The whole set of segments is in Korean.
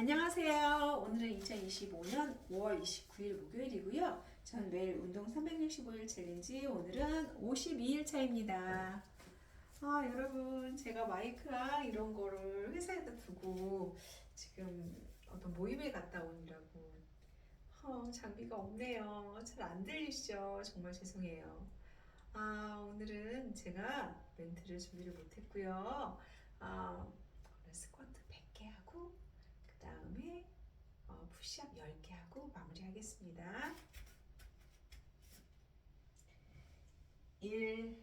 안녕하세요. 오늘은 2025년 5월 29일 목요일이고요. 전 매일 운동 365일 챌린지 오늘은 52일 차입니다. 아, 여러분, 제가 마이크랑 이런 거를 회사에다 두고 지금 어떤 모임에 갔다 오느라고 어, 장비가 없네요. 잘 안 들리시죠? 정말 죄송해요. 아, 오늘은 제가 멘트를 준비를 못했고요. 아, 스쿼트 100개 하고 그 다음에 어, 푸시업 10개 하고 마무리하겠습니다. 1,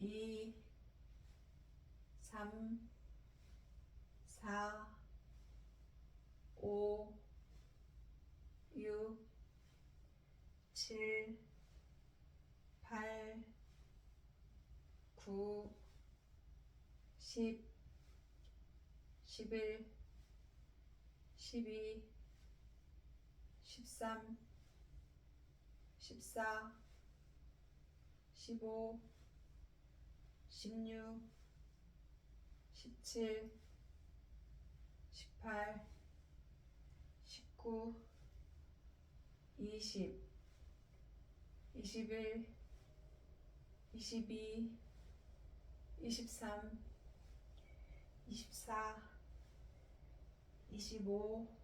2, 3, 4, 5, 6, 7, 8, 9, 10, 11, 12, 13, 14, 15, 16, 17, 18, 19, 20, 21, 22, 23, 24, 25,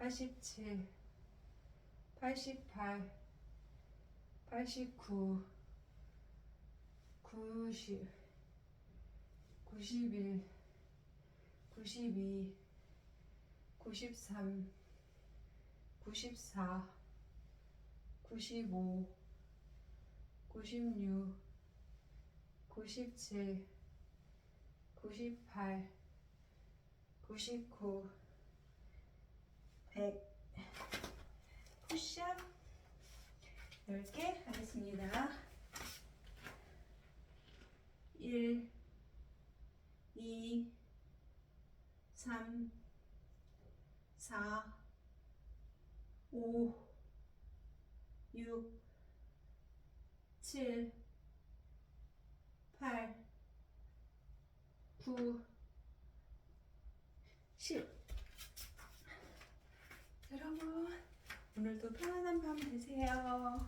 87, 88, 89, 90, 91, 92, 93, 94, 95, 96, 97, 98, 99, 100 푸시업 10개 하겠습니다. 1, 2, 3, 4, 5, 6, 7, 8, 9, 10. 여러분 오늘도 편안한 밤 되세요.